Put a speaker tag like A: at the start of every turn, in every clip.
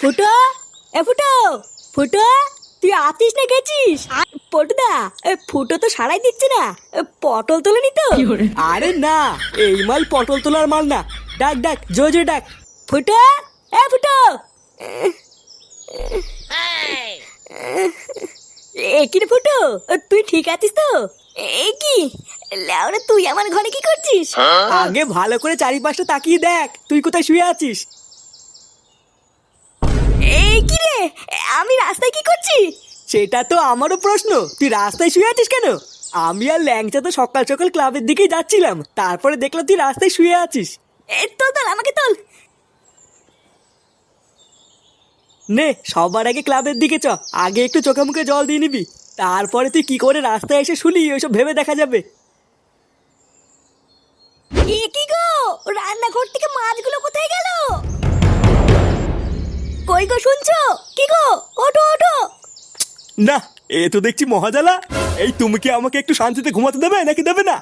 A: ফুটো? এ ফুটো ফুটো তুই আতিস না গেছিস? পটুদা এ ফুটো তো সারাই দিচ্ছে না এ, পটল তোলেনি তো।
B: আরে না এই মাল পটল তোলার মাল না। ডাক ডাক জোরে জোরে ডাক।
A: ফুটো এ ফুটো। এ কি রে ফুটো তুই ঠিক আছিস তো? এ কি? লেওরা তুই আমার ঘরে কি করছিস?
B: আগে ভালো করে চারিপাশটা তাকিয়ে দেখ তুই কোথায় শুয়ে আছিস?
A: এই কি রে? আমি রাস্তায় কি করছি?
B: সেটা তো আমারও প্রশ্ন। তুই রাস্তায় শুয়ে আছিস কেন? আমি আর ল্যাংচা তো সকাল সকাল ক্লাবের দিকেই যাচ্ছিলাম। তারপরে দেখলাম তুই রাস্তায় শুয়ে আছিস।
A: তোল তোল আমাকে তোল।
B: নে সবার আগে ক্লাবের দিকে চ। আগে একটু চোখে মুখে জল দিয়ে নিবি। তারপরে তুই কি করে রাস্তায় এসে শুলি ওইসব ভেবে দেখা যাবে।
A: এ কি গো? রান্নাঘর থেকে মাছগুলো কোথায় গেল? কই গো শুনছো? কি গো? ওঠো ওঠো।
B: না এ তো দেখছি মহাজালা। এই তুমি কি আমাকে একটু শান্তিতে ঘুমাতে দেবে নাকি দেবে না?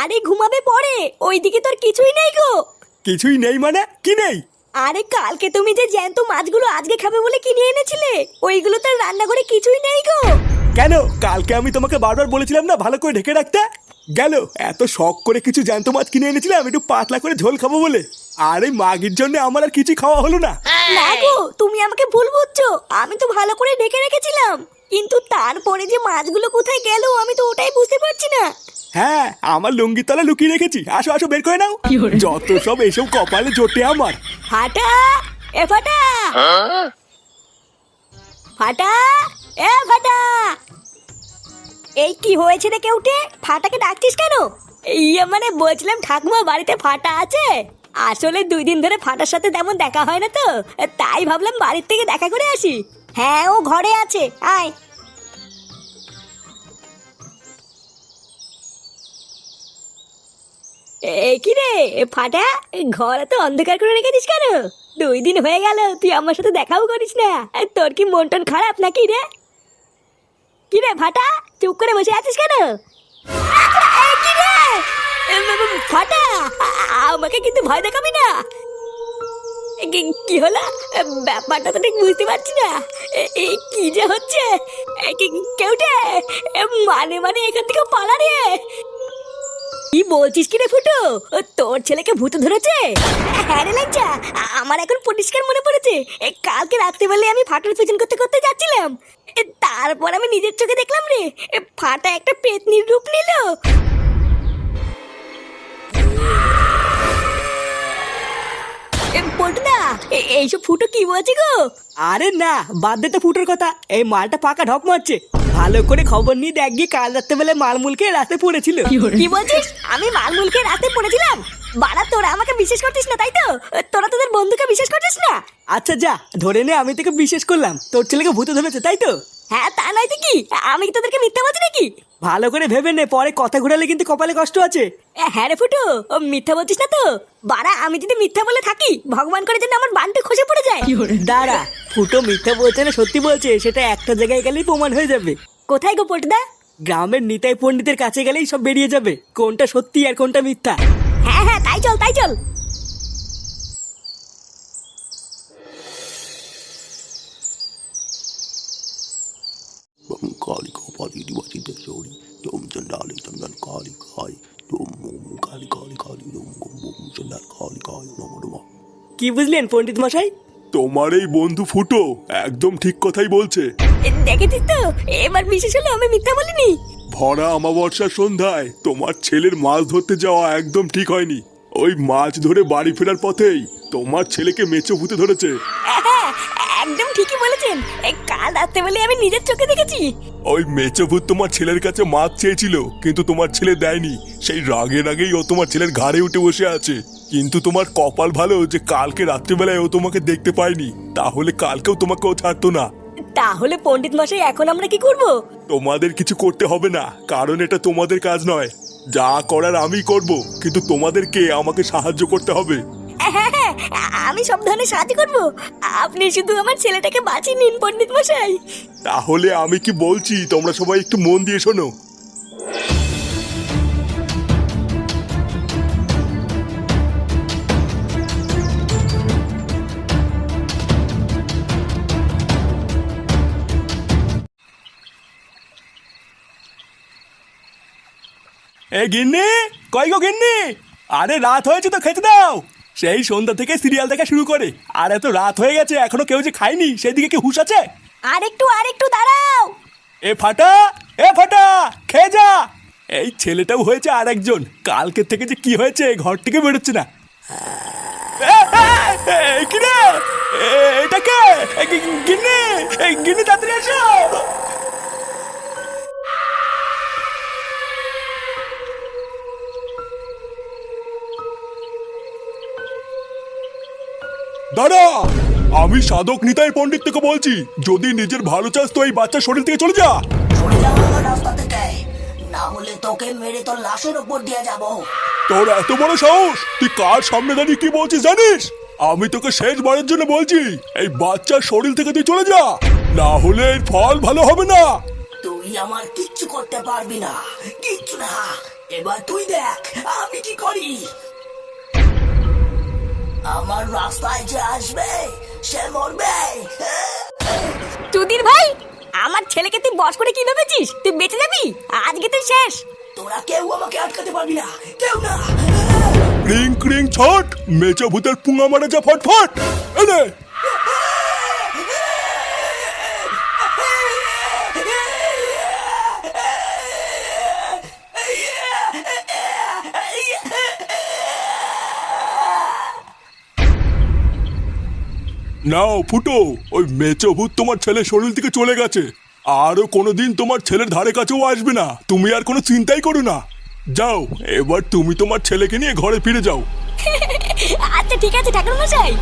A: আরে ঘুমাবে পরে। ওইদিকে তোর কিছুই নেই গো।
B: কিছুই নেই মানে? কি নেই?
A: আরে কালকে তুমি যে জ্যান্ত মাছগুলো আজকে খাবে বলে কিনে এনেছিলে ওইগুলো তোর রান্নাঘরে কিছুই নেই গো।
B: কেন? কালকে আমি তোমাকে বারবার বলেছিলাম না ভালো করে ঢেকে রাখতে? গেল এত শখ করে কিছু জ্যান্ত মাছ কিনে এনেছিলাম একটু পাতলা করে ঝোল খাব বলে। আর এই মাগির জন্য আমার আর কিছু খাওয়া হলো না।
A: না গো তুমি আমাকে ভুল বুঝছ। আমি তো ভালো করে ডেকে রেখেছিলাম। কিন্তু তারপরে যে মাছগুলো কোথায় গেল আমি তো ওটাই বুঝতে পারছি না।
B: হ্যাঁ আমার লুঙ্গির তলা লুকিয়ে রেখেছি। আসো আসো বের করে নাও। যত সব এসব কপালে জোটে আমার।
A: ফাটা! এ ফাটা! ফাটা! এ ফাটা! এই কি হয়েছে রে কেউটে? ফাটাকে ডাকছিস কেন? ইয়ে মানে বলছিলাম ঠাকুমা বাড়িতে ফাটা আছে। আসলে দুই দিন ধরে ফাটার সাথে তেমন দেখা হয় না তো। তাই ভাবলাম বাড়ির থেকে দেখা করে আসি। হ্যাঁ ও ঘরে আছে। আয়। এই কি রে? ফাটা, ঘরে তো অন্ধকার করে রেখেছিস কেন? দুই দিন হয়ে গেল, তুই আমার সাথে দেখাও করিস না। তোর কি মন টন খারাপ নাকি রে? কি রে, ফাটা, চুপ করে বসে আছিস কেন? ফাটা? আমাকে কিন্তু ভয় দেখাবি না। কি- হলো? ব্যাপারটা তো ঠিক বুঝতে পারছি না। কি যে হচ্ছে? কেউটে মানে মানে এখান থেকে পালা রে। কি বলছিস কি রে ফুটো? তোর ছেলেকে ভূত ধরেছে? হ্যাঁ রে লাজ্জা আমার এখন পরিষ্কার মনে পড়েছে। কালকে রাত্রিবেলায় আমি ফাটার পিছন করতে করতে যাচ্ছিলাম। তারপর আমি নিজের চোখে দেখলাম রে ফাটা একটা পেতনির রূপ নিল। এইসব ফুটো কি বলছে গো?
B: আরে না বাদ দে তো ফুটোর কথা। এই মালটা পাকা ঢক মারছে। ভালো করে খবর নিয়ে দেখ গিয়ে কাল রাত্রেবেলায় মালমুলকে রাতে পড়েছিল।
A: কি বলছিস? আমি মালমুলকে রাতে পড়েছিলাম। বাড়া তোরা আমাকে বিশ্বাস করতিস না তাই তো? তোরা তোদের বন্ধুকে বিশ্বাস করতিস না?
B: আচ্ছা যা ধরে নে আমি তোকে বিশ্বাস করলাম। তোর ছেলেকে ভূতে ধরেছে তাই তো?
A: হ্যাঁ তা নয় তো কি? আমি কি তোদেরকে মিথ্যা বলছি নাকি?
B: ভালো করে ভেবে নে পরে কথা ঘুরালে কিন্তু কপালে কষ্ট আছে।
A: এ, হ্যাঁ রে ফুটু ও মিথ্যা বলছিস না তো? বাড়া আমি যদি মিথ্যা বলে থাকি ভগবান করে যেন আমার বানটা খসে পড়ে যায়।
B: দাঁড়া ফুটো মিথ্যা বলছে না সত্যি বলছে সেটা একটা জায়গায় গেলেই প্রমাণ হয়ে যাবে।
A: কোথায় গো পল্টুদা
B: গ্রামের নিতাই পণ্ডিতের কাছে গেলেই সব বেরিয়ে যাবে কোনটা সত্যি আর কোনটা মিথ্যা।
A: হ্যাঁ হ্যাঁ তাই চল তাই চল।
C: Diwati Desori, Dom Jandali Chandan Kali Kai, Dom Mum Kali Kali Kali. Dom Gum Bum Chandan Kali Kai Namo Namo.
B: কি বুঝলেন পণ্ডিত মশাই?
C: তোমার এই বন্ধু ফুটো একদম ঠিক কথাই বলছে।
A: দেখেছিস তো? এবার বিশেষ হলো আমি মিথ্যা বলিনি।
C: ভরা আমাবর্ষার সন্ধ্যায় তোমার ছেলের মাছ ধরতে যাওয়া একদম ঠিক হয়নি। ওই মাছ ধরে বাড়ি ফেরার পথেই তোমার ছেলেকে মেচো ভূতে ধরেছে।
A: একদম ঠিকই বলেছেন। এই কাল রাত্রে বলে আমি নিজের চোখে দেখেছি।
C: ওই মেচো ভূত তোমার ছেলের কাছে মাছ চেয়েছিল কিন্তু তোমার ছেলে দেয়নি। সেই রাগে রাগেই ও তোমার ছেলের ঘাড়ে উঠে বসে আছে। কিন্তু তোমার কপাল ভালো যে কালকে রাত্রিবেলায় ও তোমাকে দেখতে পায়নি তাহলে কালকেও তোমাকে ও ছাড়তো না।
A: তাহলে পণ্ডিত মশাই এখন আমরা কি করব?
C: তোমাদের কিছু করতে হবে না কারণ এটা তোমাদের কাজ নয়। যা করার আমি করব কিন্তু তোমাদেরকে আমাকে সাহায্য করতে হবে?
A: হ্যাঁ হ্যাঁ আমি সব ধরনের সাহায্য করব। আপনি শুধু আমার ছেলেটাকে বাঁচিয়ে নিন, পণ্ডিত মশাই।
C: তাহলে আমি কি বলছি? তোমরা সবাই একটু মন দিয়ে শোনো।
B: এ গিন্নি কয় গো গিন্নি? আরে রাত হয়েছে তো খেতে দাও। সেই সন্ধ্যা থেকে সিরিয়াল দেখা শুরু করে আর এত রাত হয়ে গেছে এখনও কেউ যে খায়নি সেদিকে কি হুশ আছে
A: আর একটু আর একটু দাঁড়াও
B: এ ফাটা এ ফাটা খেয়ে যা এই ছেলেটাও হয়েছে আর একজন কালকে থেকে যে কি হয়েছে ঘর থেকে বেরোচ্ছে না এ, এ, এ, কি রে এ, এটা কে এ, গি- গি- গিন্নি গিন্নি তাড়াতাড়ি আসো
C: দাঁড়া আমি সাধক নিতাই পণ্ডিত থেকে বলছি যদি নিজের ভালো চাস তো এই বাচ্চার শরীর থেকে চলে যা।
D: চলে যাব আমার রাস্তা থেকে না হলে তোকে মেরে তোর লাশের উপর দিয়ে যাব।
C: তোর এত বড় সাহস তুই কার সামনে দাঁড়িয়ে কি বলছিস জানিস? আমি তোকে শেষবারের জন্য বলছি এই বাচ্চার শরীর থেকে তুই চলে যা। না হলে এর ফল ভালো হবে না।
D: তুই আমার কিচ্ছু করতে পারবি না কিচ্ছু না। এবার তুই দেখ আমি কি করি। আমার রাস্তায় যে আসবে সে মরবে।
A: চুদির ভাই আমার ছেলেকে তুই বস করে কি ভেবেছিস? তুই বেঁচে যাবি? আজকে তুই শেষ।
D: তোরা কেউ আমাকে আটকাতে পারবি না কেউ না।
C: ক্রিং ক্রিং ছট। মেচো ভূতের পুঙা মারা যা ফটফট। এনে নাও, ফুটো। ওই মেচো ভূত তোমার ছেলে শরীর থেকে চলে গেছে। আরও কোনোদিন তোমার ছেলের ধারে কাছেও আসবে না। তুমি আর কোনো চিন্তাই করো না। যাও, এবার তুমি তোমার ছেলেকে নিয়ে ঘরে ফিরে যাও।
A: আচ্ছা ঠিক আছে ঠাকুর মশাই